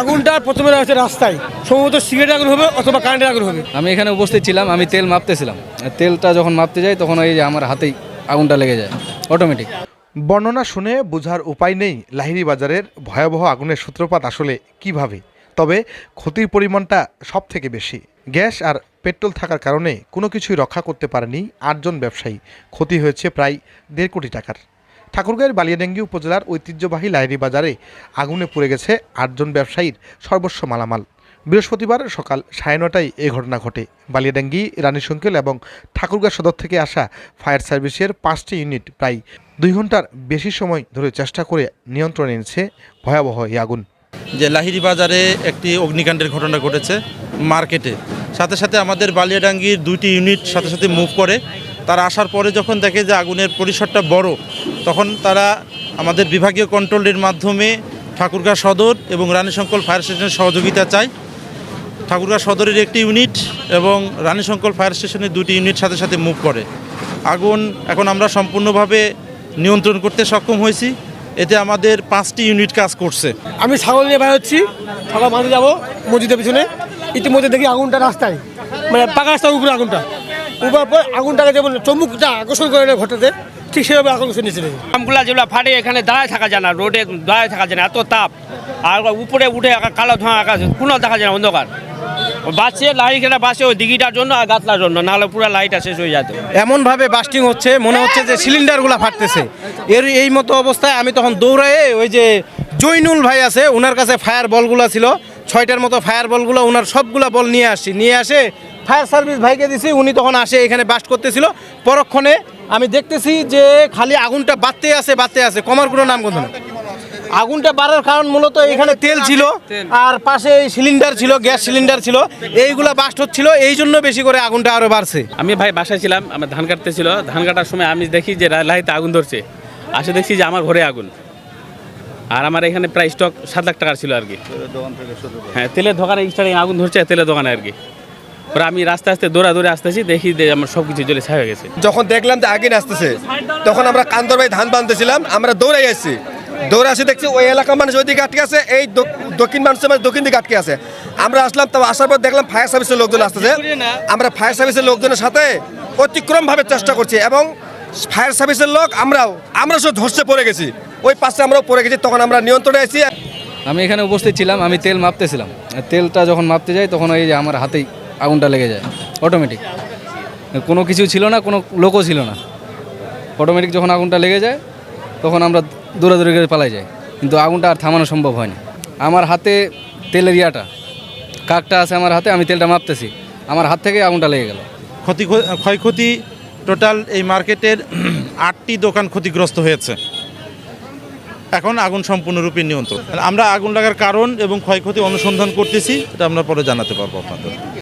আগুনটা প্রথমে হচ্ছে রাস্তায়। সম্ভবত সিগারেট আগুন হবে অথবা কারেন্টের আগুন হবে। আমি এখানে উপস্থিত ছিলাম আমি তেল মাপতেছিলাম। তেলটা যখন মাপতে যাই তখন এই যে আমার হাতেই আগুনটা লেগে যায় অটোমেটিক বর্ণনা শুনে বোঝার উপায় নেই লাহিড়ী বাজারের ভয়াবহ আগুনের সূত্রপাত আসলে কীভাবে। তবে ক্ষতির পরিমাণটা সব থেকে বেশি। গ্যাস আর পেট্রোল থাকার কারণে কোনো কিছুই রক্ষা করতে পারেনি আটজন ব্যবসায়ী। ক্ষতি হয়েছে প্রায় দেড় কোটি টাকার। ঠাকুরগাঁয়ের বালিয়াডাঙ্গি উপজেলার ঐতিহ্যবাহী লাহিড়ী বাজারে আগুনে পুড়ে গেছে আটজন ব্যবসায়ীর সর্বস্ব মালামাল। বৃহস্পতিবার সকাল সাড়ে নটায় এই ঘটনা ঘটে। বালিয়াডাঙ্গি, রানীশঙ্কেল এবং ঠাকুরগাঁ সদর থেকে আসা ফায়ার সার্ভিসের পাঁচটি ইউনিট প্রায় দুই ঘণ্টার বেশি সময় ধরে চেষ্টা করে নিয়ন্ত্রণে এনেছে ভয়াবহ এই আগুন। যে লাহিরি বাজারে একটি অগ্নিকাণ্ডের ঘটনা ঘটেছে মার্কেটে। সাথে সাথে আমাদের বালিয়াডাঙ্গির দুইটি ইউনিট সাথে সাথে মুভ করে। তারা আসার পরে যখন দেখে যে আগুনের পরিসরটা বড়, তখন তারা আমাদের বিভাগীয় কন্ট্রোলের মাধ্যমে ঠাকুরগাঁ সদর এবং রানীশঙ্কল ফায়ার স্টেশনের সহযোগিতা চাই ঠাকুরগাঁ সদরের একটি ইউনিট এবং রানীশঙ্কল ফায়ার স্টেশনের দুটি ইউনিট সাথে সাথে মুভ করে। আগুন এখন আমরা সম্পূর্ণভাবে নিয়ন্ত্রণ করতে সক্ষম হয়েছি। এতে আমাদের পাঁচটি ইউনিট কাজ করছে। আমি ছাগল নিয়ে বের হচ্ছি সকাল মাঝে যাব, মসজিদের পিছনে। ইতিমধ্যে দেখি আগুনটা রাস্তায় মানে পাকা রাস্তার উপরে আগুনটা। উপর পর আগুনটাকে যেমন চমুকটা আকর্ষণ করে না ঘটাতে ঠিক সেভাবে আকর্ষণ নিয়েছিল আমগুলা যেগুলো ফাটে এখানে দাঁড়ায় থাকা যায় না রোডে দাঁড়ায় থাকা যায় না এত তাপ। আর উপরে উঠে আকা- কালো ধোঁয়া আকাশ কোনো দেখা যায় না অন্ধকার। বাসে লাইট কেনা বাসে ওই দিঘিটার জন্য আর গাতলার জন্য নাহলে পুরো লাইটটা শেষ হয়ে যেত। এমনভাবে বাস্টিং হচ্ছে মনে হচ্ছে যে সিলিন্ডারগুলো ফাটতেছে। এর এই মতো অবস্থায় আমি তখন দৌড়ায়ে ওই যে জৈনুল ভাই আছে ওনার কাছে ফায়ার বলগুলো ছিল। ছয়টার মতো ফায়ার বলগুলো ওনার সবগুলা বল নিয়ে আসছি নিয়ে আসে ফায়ার সার্ভিস ভাইকে দিছি উনি তখন আসে এখানে বাস্ট করতেছিল। পরক্ষণে আমি দেখতেছি যে খালি আগুনটা বাড়তে আছে বাড়তে আছে। কমার কোনো নাম গন্ধ না আগুনটা বাড়ার কারণ মূলত এখানে তেল ছিল আর পাশে এই সিলিন্ডার ছিল গ্যাস সিলিন্ডার ছিল। এইগুলা বাস্ট হচ্ছিল এই জন্য বেশি করে আগুনটা আরও বাড়ছে। আমি ভাই বাসায় ছিলাম আমার ধান কাটতেছিল ধান কাটার সময় আমি দেখি যে লাইতে আগুন ধরছে। আসে দেখছি যে আমার ঘরে আগুন। আর আমার এখানে প্রায় স্টক সাত লাখ টাকার ছিল আর কি। হ্যাঁ তেলের দোকানে স্টার্টিং আগুন ধরছে তেলের দোকানে আর কি। পরে আমি রাস্তে আস্তে দৌড়া দৌড়ে আসতেছি দেখি যে আমার সব কিছু জ্বলে ছাই হয়ে গেছে। যখন দেখলাম যে আগে আসতেছে তখন আমরা কান্দর ভাই ধান বানতেছিলাম আমরা দৌড়াই আসছি। দৌড়ে আসি দেখছি ওই এলাকার মানুষ ওইদিকে আটকে আছে এই দ- দক্ষিণ মানুষের মানুষ দক্ষিণ দিকে আটকে আছে। আমরা আসলাম তো আসার পর দেখলাম ফায়ার সার্ভিসের লোকজন আসতেছে। আমরা ফায়ার সার্ভিসের লোকজনের সাথে অতিক্রমভাবে চেষ্টা করছি এবং ফায়ার সার্ভিসের লোক আমরাও আমরা সব ধসে পড়ে গেছি। ওই পাশে আমরাও পড়ে গেছি তখন আমরা নিয়ন্ত্রণে আছি। আমি এখানে উপস্থিত ছিলাম আমি তেল মাপতেছিলাম। তেলটা যখন মাপতে যাই তখন এই যে আমার হাতেই আগুনটা লেগে যায় অটোমেটিক কোনো কিছু ছিল না, কোনো লোকও ছিল না। অটোমেটিক যখন আগুনটা লেগে যায়, তখন আমরা দৌড়াদৌড়ি করে পালাই যাই। কিন্তু আগুনটা আর থামানো সম্ভব হয়নি। আমার হাতে তেলের ইয়াটা, কাকটা আছে আমার হাতে, আমি তেলটা মাপতেছি। আমার হাত থেকে আগুনটা লেগে গেল। ক্ষতি ক্ষয়ক্ষতি টোটাল এই মার্কেটের আটটি দোকান ক্ষতিগ্রস্ত হয়েছে। এখন আগুন সম্পূর্ণরূপে নিয়ন্ত্রণ। আমরা আগুন লাগার কারণ এবং ক্ষয়ক্ষতি অনুসন্ধান করতেছি, এটা আমরা পরে জানাতে পারব আপনাদের।